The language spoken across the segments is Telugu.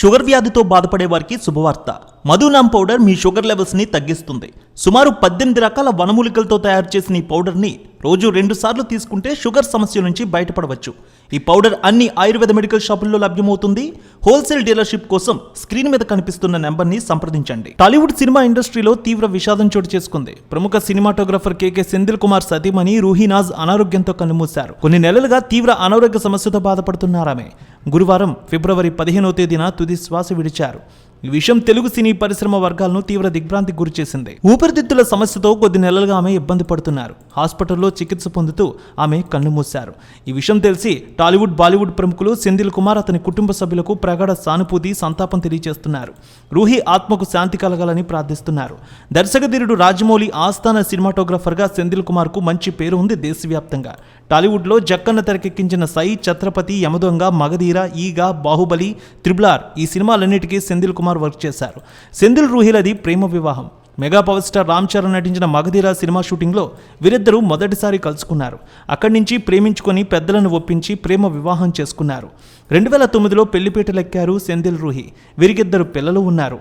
షుగర్ వ్యాధితో బాధపడే వారికి శుభవార్త. మధునామ్ పౌడర్ మీ షుగర్ లెవెల్స్ని తగ్గిస్తుంది. సుమారు పద్దెనిమిది రకాల వనమూలికలతో తయారు చేసిన ఈ పౌడర్ని రోజు రెండు సార్లు తీసుకుంటే షుగర్ సమస్య నుంచి బయటపడవచ్చు. ఈ పౌడర్ అన్ని ఆయుర్వేద మెడికల్ షాపుల్లో లభ్యమవుతుంది. హోల్సేల్ డీలర్షిప్ కోసం స్క్రీన్ మీద కనిపిస్తున్న నెంబర్ని సంప్రదించండి. టాలీవుడ్ సినిమా ఇండస్ట్రీలో తీవ్ర విషాదం చోటు చేసుకుంది. ప్రముఖ సినిమాటోగ్రఫర్ కేకే సెంధిల్ కుమార్ సతీమణి రూహీనాజ్ అనారోగ్యంతో కన్నుమూశారు. కొన్ని నెలలుగా తీవ్ర అనారోగ్య సమస్యతో బాధపడుతున్నారామె. గురువారం ఫిబ్రవరి పదిహేనో తేదీన తుది శ్వాస విడిచారు. ఈ విషయం తెలుగు సినీ పరిశ్రమ వర్గాలను తీవ్ర దిగ్భ్రాంతికి గురిచేసింది. ఊపిరితిత్తుల సమస్యతో కొద్ది నెలలుగా ఆమె ఇబ్బంది పడుతున్నారు. హాస్పిటల్లో చికిత్స పొందుతూ ఆమె కన్నుమూశారు ఈ విషయం తెలిసి టాలీవుడ్ బాలీవుడ్ ప్రముఖులు సెందిల్ కుమార్ అతని కుటుంబ సభ్యులకు ప్రగాఢ సానుభూతి సంతాపం తెలియజేస్తున్నారు. రూహి ఆత్మకు శాంతి కలగాలని ప్రార్థిస్తున్నారు. దర్శకధీరుడు రాజమౌళి ఆస్థాన సినిమాటోగ్రఫర్గా సెందిల్ కుమార్కు మంచి పేరు ఉంది దేశవ్యాప్తంగా. టాలీవుడ్లో జక్కన్న తెరకెక్కించిన సై ఛత్రపతి యమదొంగ మగధీర ఈగ బాహుబలి త్రిబులార్ ఈ సినిమాలన్నిటికీ సెందిల్ కుమార్ వర్క్ చేశారు. సెందిల్ రూహిలది ప్రేమ వివాహం. Mega power star Ram Charan నటించిన మగధీర సినిమా షూటింగ్లో వీరిద్దరూ మొదటిసారి కలుసుకున్నారు. అక్కడి నుంచి ప్రేమించుకొని పెద్దలను ఒప్పించి ప్రేమ వివాహం చేసుకున్నారు. రెండు వేల తొమ్మిదిలో పెళ్ళిపీటలెక్కారు సెందిల్ రూహి. వీరికిద్దరు పిల్లలు ఉన్నారు.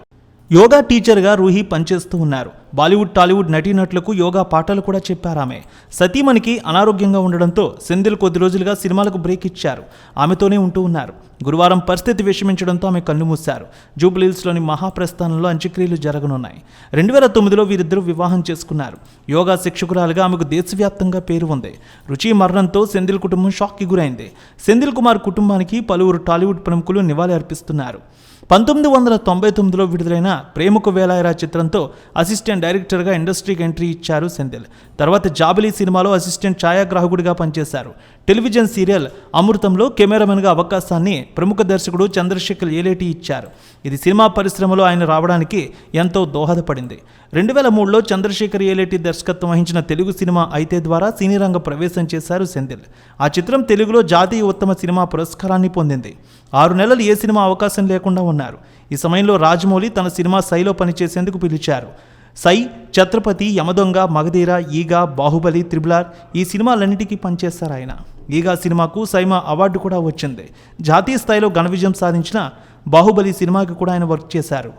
యోగా టీచర్గా రూహి పనిచేస్తూ ఉన్నారు. బాలీవుడ్ టాలీవుడ్ నటీనటులకు యోగా పాఠాలు కూడా చెప్పారామె సతీమణికి అనారోగ్యంగా ఉండడంతో సెందిల్ కొద్ది రోజులుగా సినిమాలకు బ్రేక్ ఇచ్చారు. ఆమెతోనే ఉంటూ ఉన్నారు. గురువారం పరిస్థితి విషమించడంతో ఆమె కన్నుమూశారు జూబ్లీహిల్స్లోని మహాప్రస్థానంలో అంత్యక్రియలు జరగనున్నాయి. రెండు వేల తొమ్మిదిలో వీరిద్దరూ వివాహం చేసుకున్నారు. యోగా శిక్షకురాలుగా ఆమెకు దేశవ్యాప్తంగా పేరు ఉంది. రుచి మరణంతో సెందిల్ కుటుంబం షాక్కి గురైంది. సెందిల్ కుమార్ కుటుంబానికి పలువురు టాలీవుడ్ ప్రముఖులు నివాళి అర్పిస్తున్నారు. పంతొమ్మిది వందల తొంభై తొమ్మిదిలో విడుదలైన ప్రేమకు వేలాయరా చిత్రంతో అసిస్టెంట్ డైరెక్టర్గా ఇండస్ట్రీకి ఎంట్రీ ఇచ్చారు సెందిల్ తర్వాత జాబిలీ సినిమాలో అసిస్టెంట్ ఛాయాగ్రాహకుడిగా పనిచేశారు. టెలివిజన్ సీరియల్ అమృతంలో కెమెరామెన్గా అవకాశాన్ని ప్రముఖ దర్శకుడు చంద్రశేఖర్ ఏలేటి ఇచ్చారు. ఇది సినిమా పరిశ్రమలో ఆయన రావడానికి ఎంతో దోహదపడింది. రెండు వేల మూడులో చంద్రశేఖర్ ఏలేటి దర్శకత్వం వహించిన తెలుగు సినిమా అయితే ద్వారా సినీ రంగ ప్రవేశం చేశారు సెందిల్ ఆ చిత్రం తెలుగులో జాతీయ ఉత్తమ సినిమా పురస్కారాన్ని పొందింది. ఆరు నెలలు ఏ సినిమా అవకాశం లేకుండా ఉన్నారు. ఈ సమయంలో రాజమౌళి తన సినిమా శైలో పనిచేసేందుకు పిలిచారు. సై ఛత్రపతి యమదొంగ మగధీర ఈగ బాహుబలి త్రిబులార్ ఈ సినిమాలన్నిటికీ పనిచేస్తారు ఆయన. ఈగా సినిమాకు సైమా అవార్డు కూడా వచ్చింది. జాతీయ స్థాయిలో ఘన విజయం సాధించిన బాహుబలి సినిమాకి కూడా ఆయన వర్క్ చేశారు.